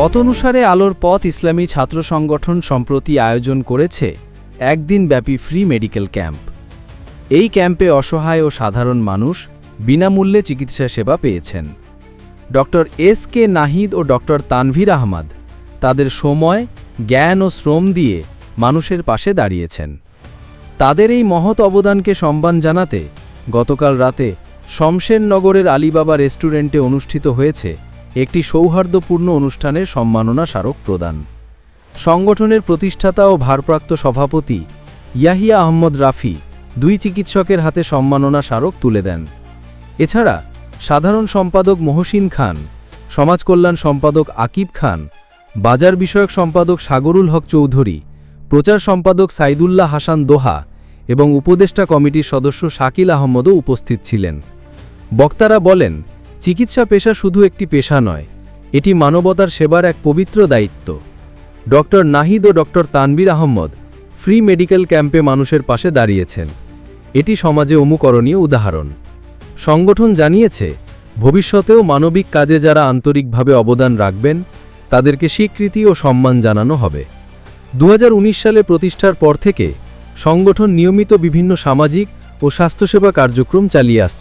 পথ অনুসারে আলোর পথ ইসলামী ছাত্র সংগঠন সম্প্রতি আয়োজন করেছে একদিন ব্যাপী ফ্রি মেডিকেল ক্যাম্প। এই ক্যাম্পে অসহায় ও সাধারণ মানুষ বিনামূল্যে চিকিৎসা সেবা পেয়েছেন। ডক্টর এস কে নাহিদ ও ডক্টর তানভীর আহমদ তাদের সময়, জ্ঞান ও শ্রম দিয়ে মানুষের পাশে দাঁড়িয়েছেন। তাদের এই মহৎ অবদানকে সম্মান জানাতে গতকাল রাতে শমশেরনগরের আলিবাবা রেস্টুরেন্টে অনুষ্ঠিত হয়েছে একটি সৌহার্দ্যপূর্ণ অনুষ্ঠানের সম্মাননা স্মারক প্রদান। সংগঠনের প্রতিষ্ঠাতা ও ভারপ্রাপ্ত সভাপতি ইয়াহিয়া আহমদ রাফি দুই চিকিৎসকের হাতে সম্মাননা স্মারক তুলে দেন। এছাড়া সাধারণ সম্পাদক মহসিন খান সমাজকল্যাণ সম্পাদক আকিব খান, বাজার বিষয়ক সম্পাদক সাগরুল হক চৌধুরী, প্রচার সম্পাদক সাইদুল্লাহ হাসান দোহা এবং উপদেষ্টা কমিটির সদস্য শাকিল আহমদও উপস্থিত ছিলেন। বক্তারা বলেন চিকিৎসা পেশা শুধু একটি পেশা নয়, এটি মানবতার সেবার এক পবিত্র দায়িত্ব। ডক্টর নাহিদ ও doctor Tanvir Ahmed free medical ক্যাম্পে মানুষের পাশে দাঁড়িয়েছেন। এটি সমাজে অনুকরণীয় উদাহরণ। সংগঠন জানিয়েছে, ভবিষ্যতেও মানবিক কাজে যারা আন্তরিকভাবে অবদান রাখবেন, তাদেরকে স্বীকৃতি ও সম্মান জানানো হবে। দু হাজার উনিশ সালে প্রতিষ্ঠার পর থেকে সংগঠন নিয়মিত বিভিন্ন সামাজিক ও স্বাস্থ্যসেবা কার্যক্রম চালিয়ে আসছে।